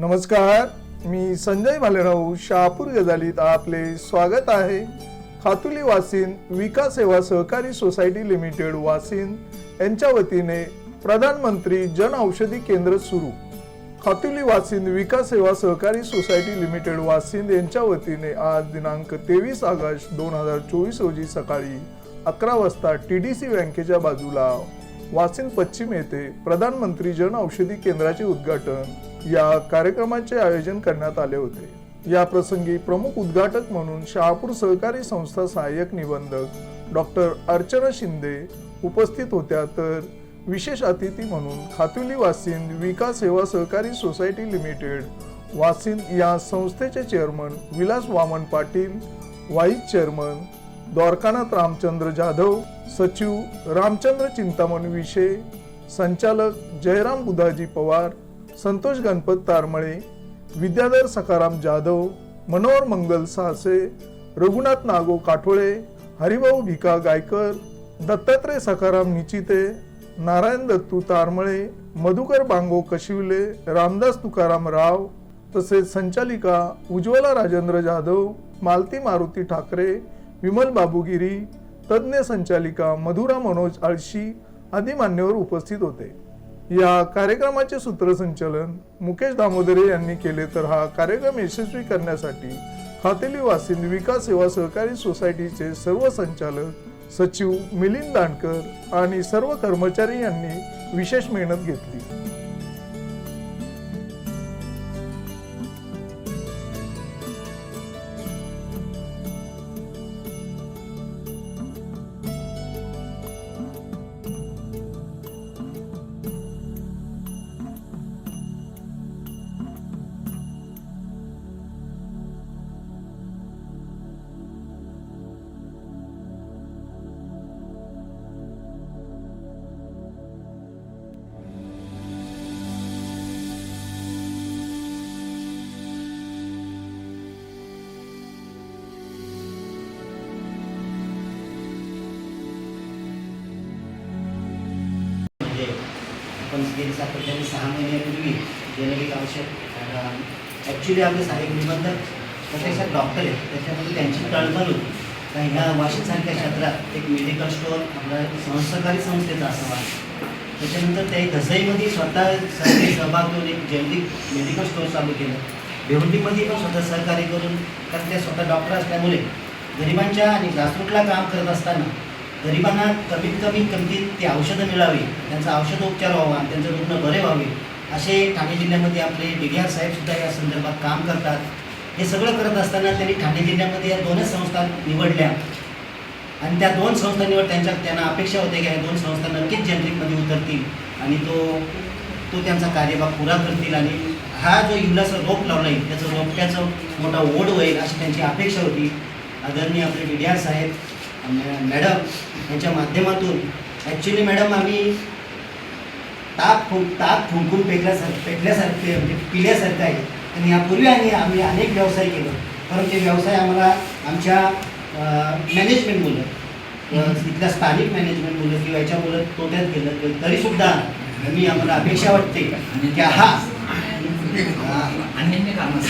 नमस्कार मी संजय भालेराव शहापूर गजालीत आपले स्वागत आहे. खातुली वासिन विकास सेवा सहकारी सोसायटी लिमिटेड वासिन यांच्या वतीने प्रधानमंत्री जन औषधी केंद्र सुरू. खातुली वासिन विकास सेवा सहकारी सोसायटी लिमिटेड वासिन यांच्या वतीने आज दिनांक तेवीस ऑगस्ट दोन हजार चोवीस रोजी सकाळी अकरा वाजता टी डी सी बँकेच्या बाजूला वासिन पश्चिम येथे प्रधानमंत्री जन औषधी केंद्राचे उद्घाटन या कार्यक्रमाचे आयोजन करण्यात आले होते. या प्रसंगी प्रमुख उद्घाटक म्हणून शहापूर सहकारी संस्था सहाय्यक निबंधक डॉक्टर अर्चना शिंदे उपस्थित होत्या तर विशेष अतिथी म्हणून खातुली वासिन विकास सेवा सहकारी सोसायटी लिमिटेड वासिन या संस्थेचे chairman Vilas Vaman Patil vice chairman Dwarkanath Ramchandra Jadhav सचिव रामचंद्र चिंतामण विषे संचालक जयराम बुधाजी पवार संतोष गणपत तारमळे विद्याधर सखाराम जाधव मनोहर मंगल साहसे रघुनाथ नागो काठोळे हरिभाऊ भिका गायकर दत्तात्रय सखाराम निचिते नारायण दत्तू तारमळे मधुकर बांगो कशिवले रामदास तुकाराम राव तसेच संचालिका उज्ज्वला राजेंद्र जाधव मालती मारुती ठाकरे विमल बाबूगिरी तज्ज्ञ संचालिका मधुरा मनोज आळशी आदी मान्यवर उपस्थित होते. या कार्यक्रमाचे सूत्रसंचालन मुकेश दामोदरे यांनी केले तर हा कार्यक्रम यशस्वी करण्यासाठी खातेली वासिंद विकास सेवा सहकारी सोसायटीचे सर्व संचालक सचिव मिलिंद दांडकर आणि सर्व कर्मचारी यांनी विशेष मेहनत घेतली. गेली सातत्याने सहा महिन्यापूर्वी जेनेरिक आवश्यक ॲक्च्युली आपले साहेब निबंधक प्रत्यक्षात डॉक्टर आहेत. त्याच्यामध्ये त्यांची तळमळ होती. का ह्या वाशिमसारख्या क्षेत्रात एक मेडिकल स्टोअर आपला सहकारी संस्थेचा असावा त्याच्यानंतर त्या घसईमध्ये स्वतः सहकारी सहभाग घेऊन एक जेनेरिक मेडिकल स्टोअर चालू केलं. भेवंडीमध्ये पण स्वतः सहकार्य करून कारण त्या स्वतः डॉक्टर असल्यामुळे गरिबांच्या आणि ग्रासरूटला काम करत असताना गरिबांना कमीत कमी किमतीत ते औषधं मिळावी त्यांचा औषधोपचार व्हावा आणि त्यांचे रुग्ण बरे व्हावे असे ठाणे जिल्ह्यामध्ये आपले डिग्यार साहेबसुद्धा या संदर्भात काम करतात. हे सगळं करत असताना त्यांनी ठाणे जिल्ह्यामध्ये या दोनच संस्था निवडल्या. आणि त्या दोन संस्था निवड त्यांच्या त्यांना अपेक्षा होते की या दोन संस्था नक्कीच जनरिकमध्ये उतरतील आणि तो तो त्यांचा कार्यभाग पुरा करतील आणि हा जो इवलाचा रोप लावला आहे त्याचं रोपट्याचं मोठा ओढ होईल अशी त्यांची अपेक्षा होती. आदरणीय आपले डी आर साहेब मॅडम यांच्या माध्यमातून ॲक्च्युली मॅडम आम्ही ताक फुंक ताक फुंकून पेटल्यासारखं पेटल्यासारखे म्हणजे पिल्यासारखं आहे. आणि यापूर्वी आणि आम्ही अनेक व्यवसाय केलो. परंतु ते व्यवसाय आम्हाला आमच्या मॅनेजमेंट मुलं इथल्या स्थानिक मॅनेजमेंट मुलं किंवा याच्या मुलं तोट्यात गेलं तरीसुद्धा मी आम्हाला अपेक्षा वाटते की हा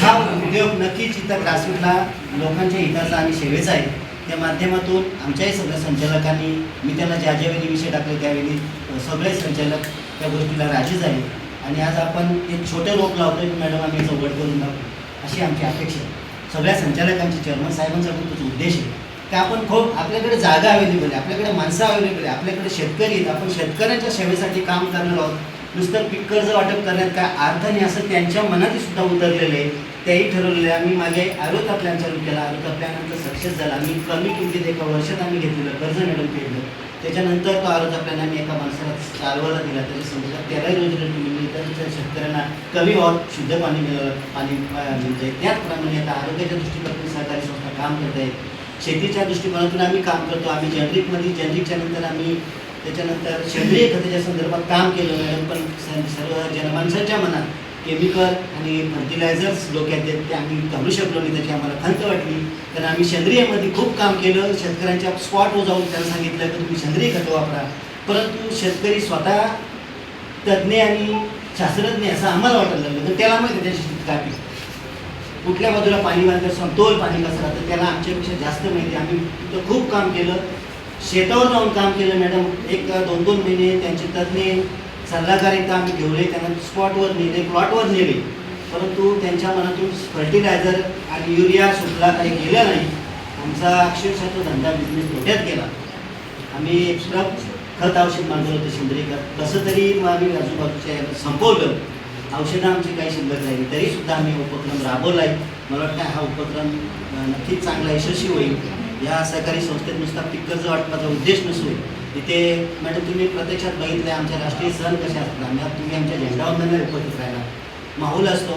हा उद्योग नक्कीच इथं ग्रासरूटला लोकांच्या हिताचा आणि सेवेचा आहे. त्या माध्यमातून आमच्याही सगळ्या संचालकांनी मी त्यांना ज्या ज्यावेळी विषय टाकले त्यावेळी सगळे संचालक त्या गोष्टीला राजी झाले आणि आज आपण एक छोटे रोप लावतोय की मॅडम आम्ही याचं करून लावतो अशी आमची अपेक्षा आहे. सगळ्या संचालकांची चेअरमन साहेबांचा पण उद्देश आहे. की आपण खूप आपल्याकडे जागा अवेलेबल आहे आपल्याकडे माणसं अवेलेबल आहे आपल्याकडे शेतकरी आहेत. आपण शेतकऱ्यांच्या सेवेसाठी काम करणार आहोत. नुसतं पीक कर्ज वाटप करण्यात काय अर्थ नाही असं त्यांच्या मनातही सुद्धा उतरलेलं आहे. तेही ठरवलेलं आहे. आम्ही मागे आरोग्य प्लॅन चालू केला. आरोग्य प्लॅननंतर सक्सेस झाला. आम्ही कमी किमतीत एका वर्षात आम्ही घेतलेलं कर्ज मॅडम फेडलं त्याच्यानंतर तो आरोग्य प्लॅन आम्ही एका माणसाला चालवायला दिला. त्याच्या समजा त्यालाही रोजगार मिळाली तर शेतकऱ्यांना कमी वाट शुद्ध पाणी मिळालं पाणी अं, मिळतंय म्हणजे त्याचप्रमाणे आता आरोग्याच्या दृष्टिकोनातून सहकारी संस्था काम करत आहेत शेतीच्या दृष्टिकोनातून आम्ही काम करतो. आम्ही जनरिकमध्ये जनरिकच्या नंतर आम्ही त्याच्यानंतर सेंद्रिय खताच्या संदर्भात काम केलं मॅडम. पण सर्व जनमानसांच्या मनात केमिकल आणि फर्टिलायझर्स डोक्यात आहेत ते आम्ही घालू शकलो नाही त्याची आम्हाला खंत वाटली. तर आम्ही सेंद्रियमध्ये खूप काम केलं. शेतकऱ्यांच्या स्पॉटवर जाऊन त्यांना सांगितलं की तुम्ही सेंद्रिय खतं वापरा. परंतु शेतकरी स्वतः तज्ज्ञ आणि शास्त्रज्ञ असं आम्हाला वाटायला लागलं. तर त्याला माहिती त्याची काय कुठल्या बाजूला पाणी बांधलं समतोल पाणी कसं राहतं त्याला आमच्यापेक्षा जास्त माहिती. आहे. आम्ही तिथं खूप काम केलं. शेतावर जाऊन काम केलं मॅडम. एक दोन दोन महिने त्यांचे तज्ज्ञ सल्लागार एकदा आम्ही ठेवले त्यांना स्पॉटवर नेले प्लॉटवर नेले. परंतु त्यांच्या मनातून फर्टिलायझर आणि युरिया सुटला काही गेला नाही. आमचा अक्षरशः तो धंदा बिझनेस तोट्यात गेला. आम्ही एक्स्ट्रा खत औषध मागवलं होतं सेंद्रिय खत. कसं तरी मग आम्ही आजूबाजूच्या याला संपवलं. औषधं आमची काही शिल्लक राहिली. तरीसुद्धा आम्ही उपक्रम राबवला आहे मला वाटतं हा उपक्रम नक्कीच चांगला यशस्वी होईल. या सहकारी संस्थेत नुसता पीक वाटपाचा उद्देश नसू इथे मॅडम तुम्ही प्रत्यक्षात बघितलं आमच्या राष्ट्रीय सण कसे असतात? तुम्ही आमच्या झेंडावंदनला उपस्थित राहिला माहोल असतो.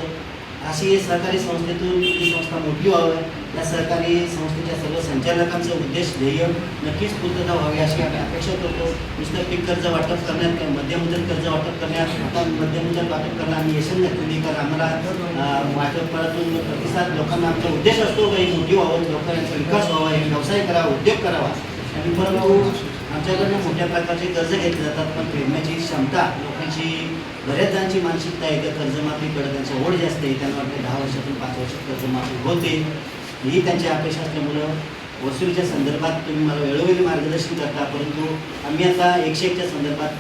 अशी सहकारी संस्थेतून ही संस्था मोठी व्हावी. या सहकारी संस्थेच्या सर्व संचालकांचा उद्देश ध्येय नक्कीच पूर्तता व्हावी अशी आम्ही अपेक्षा करतो. नुसतं पीक कर्ज वाटप करण्यात मध्यमुदत कर्ज वाटप करण्यात आता मध्यमुदत वाटप करणं आम्ही यशस्वी नक्की कारण आम्हाला अं, वाटपातून प्रतिसाद लोकांना आमचा उद्देश असतो. काही मोठी व्हावं लोकांचा विकास व्हावा हे व्यवसाय करावा उद्योग करावा. आणि परंतु आमच्याकडनं मोठ्या प्रकारचे कर्ज घेतले जातात पण फेडण्याची क्षमता लोकांची बऱ्याच जणांची मानसिकता आहे त्या कर्जमाफीकडे त्यांचं ओढ जास्त आहे त्यांना वाटते दहा वर्षातून पाच वर्षात कर्जमाफी होते. ही त्यांची अपेक्षा असल्यामुळं वसुलीच्या संदर्भात तुम्ही मला वेळोवेळी मार्गदर्शन करता परंतु आम्ही आता एकशे एकच्या संदर्भात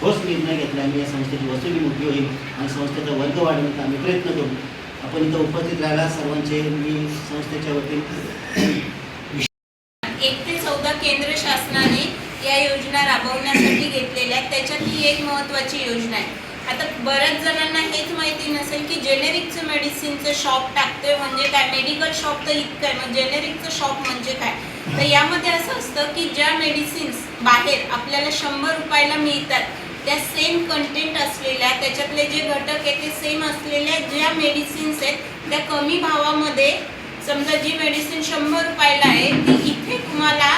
ठोस निर्णय घेतला आम्ही या संस्थेची वसुली मोठी होईल आणि संस्थेचा वर्ग वाढवण्याचा आम्ही प्रयत्न करू. आपण इथं उपस्थित राहायला सर्वांचे मी संस्थेच्या वतीने एक ते चौदा केंद्र शासनाने या योजना राबवण्यासाठी घेतलेल्या ही एक महत्त्वाची योजना आहे. आता बऱ्याच जणांना हेच माहिती नसेल की जेनेरिकचं मेडिसिनचं शॉप टाकतोय म्हणजे काय? मेडिकल शॉप तर इतकं आहे मग जेनेरिकचं शॉप म्हणजे काय? तर यामध्ये असं असतं की ज्या मेडिसिन्स बाहेर आपल्याला शंभर रुपयाला मिळतात त्या सेम कंटेंट असलेल्या त्याच्यातले जे घटक आहेत ते सेम असलेल्या ज्या मेडिसिन्स आहेत त्या कमी भावामध्ये समजा जी मेडिसिन शंभर रुपयाला आहे ती इथे तुम्हाला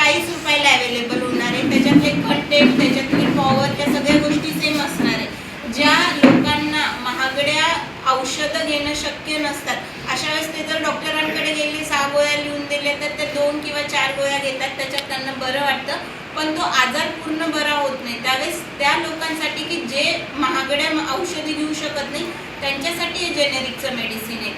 चाळीस रुपयाला अवेलेबल होणार आहे. त्याच्यातले कंटेंट त्याच्यातली पॉवर त्या सगळ्या गोष्टी सेम असणार आहे. ज्या लोकांना महागड्या औषधं घेणं शक्य नसतात अशा वेळेस ते जर डॉक्टरांकडे गेले सहा गोळ्या लिहून दिल्या तर ते दोन किंवा चार गोळ्या घेतात त्याच्यात त्यांना बरं वाटतं. पण तो आजार पूर्ण बरा होत नाही. त्यावेळेस त्या लोकांसाठी की जे महागड्या औषधी घेऊ शकत नाही त्यांच्यासाठी हे जेनेरिकचं मेडिसिन आहे.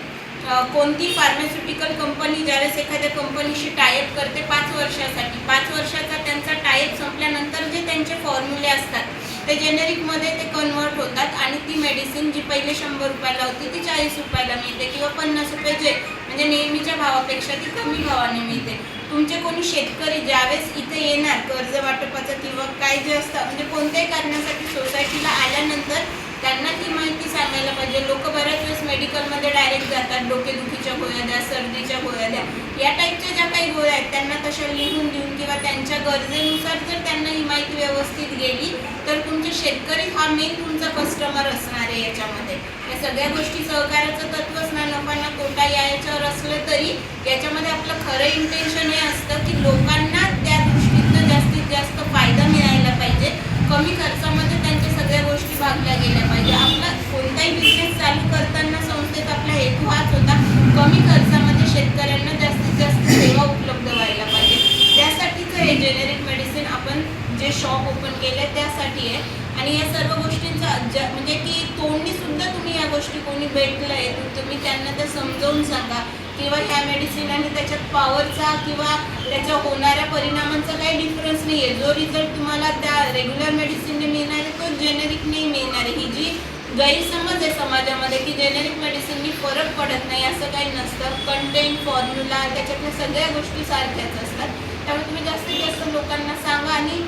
कोणती फार्मास्युटिकल कंपनी ज्यावेळेस एखाद्या कंपनीशी टायअप करते पाच वर्षासाठी? पाच वर्षाचा त्यांचा टायअप संपल्यानंतर जे त्यांचे फॉर्म्युले असतात ते जेनेरिकमध्ये ते कन्वर्ट होतात आणि ती मेडिसिन जी पहिले शंभर रुपयाला होती ती चाळीस रुपयाला मिळते किंवा पन्नास रुपये जे म्हणजे नेहमीच्या भावापेक्षा ती कमी भावाने मिळते. तुमचे कोणी शेतकरी ज्यावेळेस इथे येणार कर्ज वाटपाचं किंवा काय जे असतं म्हणजे कोणत्याही कारणासाठी सोसायटीला आल्यानंतर त्यांना ती माहिती सांगायला पाहिजे लोक बऱ्याच वेळेस मेडिकलमध्ये डायरेक्ट जातात डोकेदुखीच्या गोळ्या द्या सर्दीच्या गोळ्या द्या. या टाईपच्या ज्या काही गोळ्या आहेत त्यांना तशा लिहून देऊन किंवा त्यांच्या गरजेनुसार जर त्यांना ही माहिती व्यवस्थित गेली तर तुमचे शेतकरी हा मेन तुमचा कस्टमर असणार आहे याच्यामध्ये. या सगळ्या गोष्टी सहकार्याचं तत्वच नाही. लोकांना तोटा याच्यावर असलं तरी याच्यामध्ये आपलं खरं इंटेन्शन हे असतं की लोकांना त्या दृष्टीतनं जास्तीत जास्त फायदा मिळायला पाहिजे कमी खर्चामध्ये त्यांच्या सगळ्या गोष्टी भागल्या गेल्या पाहिजे आपला कोणताही बिझनेस चालू करताना संस्थेत आपला हेतू हाच होता कमी खर्चामध्ये शेतकऱ्यांना जास्तीत जास्त सेवा उपलब्ध व्हायला पाहिजे त्यासाठीच हे जेनेरिक मेडिसिन आपण जे शॉप ओपन केले त्यासाठी आहे आणि या सर्व गोष्टींचा ज- म्हणजे की तोंडी सुद्धा तुम्ही या गोष्टी कोणी भेटलं आहे तर तुम्ही त्यांना ते समजावून सांगा. किंवा ह्या मेडिसिन आणि त्याच्यात पॉवरचा किंवा त्याच्या होणाऱ्या परिणामांचा काही डिफरन्स नाही आहे जो रिझल्ट तुम्हाला त्या रेग्युलर मेडिसिनने मिळणार आहे तो जेनेरिकने मिळणार आहे. ही जी गैरसमज आहे समाजामध्ये की जेनेरिक मेडिसिननी फरक पडत नाही असं काही नसतं. कंटेंट फॉर्म्युला त्याच्यातल्या सगळ्या गोष्टी सारख्याच असतात त्यामुळे तुम्ही जास्तीत जास्त लोकांना सांगा आणि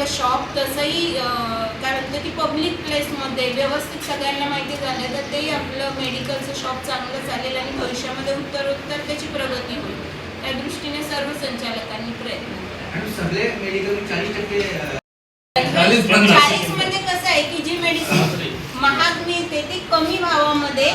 आपलं शॉप तसंही काय म्हणतं की पब्लिक प्लेसमध्ये व्यवस्थित सगळ्यांना माहिती झालं तर तेही आपलं मेडिकलचं शॉप चांगलं चालेल आणि भविष्यामध्ये उत्तरोत्तर त्याची प्रगती होईल. त्या दृष्टीने सर्व संचालकांनी प्रयत्न सगळे मेडिकल चाळीस टक्के म्हणजे कसं आहे की जी मेडिसिन महाग मिळते ती कमी भावामध्ये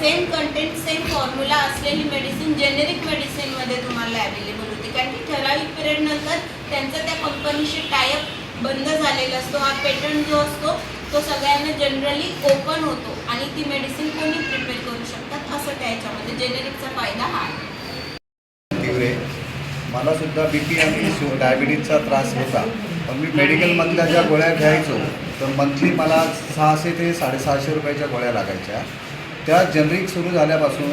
सेम कंटेंट सेम फॉर्म्युला असलेली मेडिसिन जेनेरिक मेडिसिनमध्ये तुम्हाला अवेलेबल होते. कारण की ठराविक पिरियड नंतर त्यांचा त्या कंपनीशी टायअप बंद झालेला असतो हा पेटंट जो असतो तो सगळ्यांना जनरली ओपन होतो आणि ती मेडिसिन कोणी प्रिपेअर करू शकतात असं त्याच्यामध्ये जेनेरिकचा फायदा हा आहे. मला सुद्धा बी पी आणि डायबिटीजचा त्रास होता. पण मी मेडिकलमधल्या ज्या गोळ्या घ्यायचो तर मंथली मला सहाशे ते साडेसहाशे रुपयाच्या गोळ्या लागायच्या. त्या जनरिक सुरू झाल्यापासून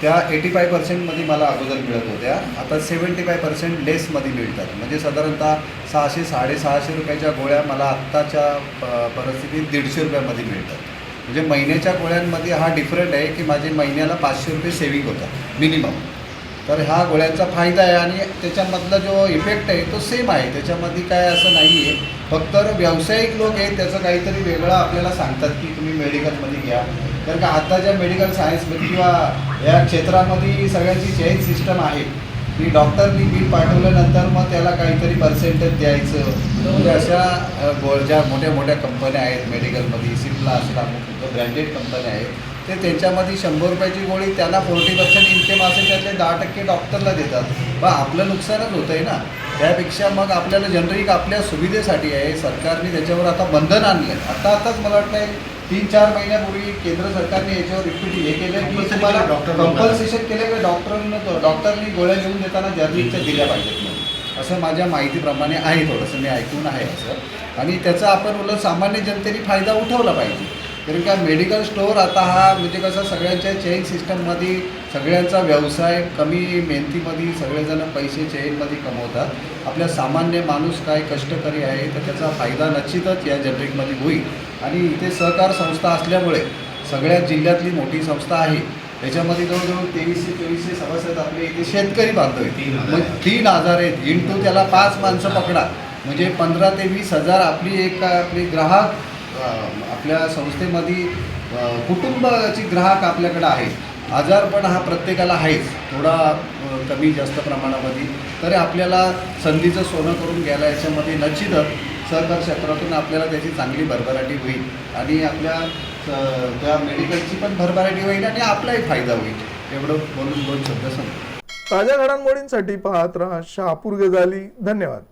त्या एटी फाय पर्सेंटमध्ये मला अगोदर मिळत होत्या. आता सेवन्टी फाय पर्सेंट लेसमध्ये मिळतात. म्हणजे साधारणतः सहाशे साडेसहाशे रुपयाच्या गोळ्या मला आत्ताच्या प परिस्थितीत दीडशे रुपयामध्ये मिळतात. म्हणजे महिन्याच्या गोळ्यांमध्ये हा डिफरंट आहे की माझे महिन्याला पाचशे रुपये सेविंग होतात मिनिमम तर ह्या गोळ्यांचा फायदा आहे आणि त्याच्यामधला जो इफेक्ट आहे तो सेम आहे. त्याच्यामध्ये काय असं नाही आहे फक्त व्यावसायिक लोक आहेत त्याचं काहीतरी वेगळं आपल्याला सांगतात की तुम्ही मेडिकलमध्ये घ्या. कारण का आत्ताच्या मेडिकल सायन्समध्ये किंवा या क्षेत्रामध्ये सगळ्यांची चेन सिस्टम आहे. की डॉक्टरनी बिल पाठवल्यानंतर मग त्याला काहीतरी पर्सेंटेज द्यायचं. म्हणजे अशा ज्या मोठ्या मोठ्या कंपन्या आहेत मेडिकलमध्ये सिप्ला असला ब्रँडेड कंपन्या आहेत ते त्यांच्यामध्ये शंभर रुपयाची गोळी त्यांना फोर्टी पर्सेंट इन्कम असेल त्यातले दहा टक्के डॉक्टरला देतात. मग आपलं नुकसानच होतं आहे ना. त्यापेक्षा मग आपल्याला जनरिक आपल्या सुविधेसाठी आहे. सरकारने त्याच्यावर आता बंधन आणलं आहे आता आताच मला वाटतं तीन चार महिन्यापूर्वी केंद्र सरकारने याच्यावर रिपीट हे केलं की तुम्हाला डॉक्टर. कंपल्सेशन केलं की डॉक्टरांना डॉक्टरनी गोळ्या लिहून देताना जर्निकच्या दिल्या पाहिजेत असं माझ्या माहितीप्रमाणे आहे थोडंसं मी ऐकून आहे असं. आणि त्याचा आपण उलट सामान्य जनतेने फायदा उठवला पाहिजे. कारण का मेडिकल स्टोअर आता हा म्हणजे कसं सगळ्यांच्या चेन सिस्टममध्ये सगळ्यांचा व्यवसाय कमी मेहनतीमध्ये सगळेजण पैसे चेनमध्ये कमवतात. आपल्या सामान्य माणूस काय कष्टकरी आहे तर त्याचा फायदा निश्चितच या जनरिकमध्ये होईल. आणि इथे सहकार संस्था असल्यामुळे सगळ्या जिल्ह्यातली मोठी संस्था आहे. त्याच्यामध्ये जवळजवळ तेवीसशे चोवीसशे सभासद आपले इथे शेतकरी बांधव आहेत. हजार. मग तीन हजार आहेत. इंटू त्याला पाच माणसं पकडा. म्हणजे पंधरा ते वीस हजार आपली एक आपली ग्राहक आपल्या संस्थेमध्ये कुटुंबाची ग्राहक आपल्याकडे आहे आजारपण हा प्रत्येकाला आहेच. थोडा कमी जास्त प्रमाणामध्ये. तरी आपल्याला संधीचं सोनं करून घ्यायला याच्यामध्ये नचितच सहकार क्षेत्रातून आपल्याला त्याची चांगली भरभराटी होईल. आणि आपल्या त्या मेडिकलची पण भरभराटी होईल आणि आपलाही फायदा होईल. एवढं बोलून दोन शब्द सांगतो ताज्या घडामोडींसाठी पाहत रहा शहापूर गजाली. धन्यवाद.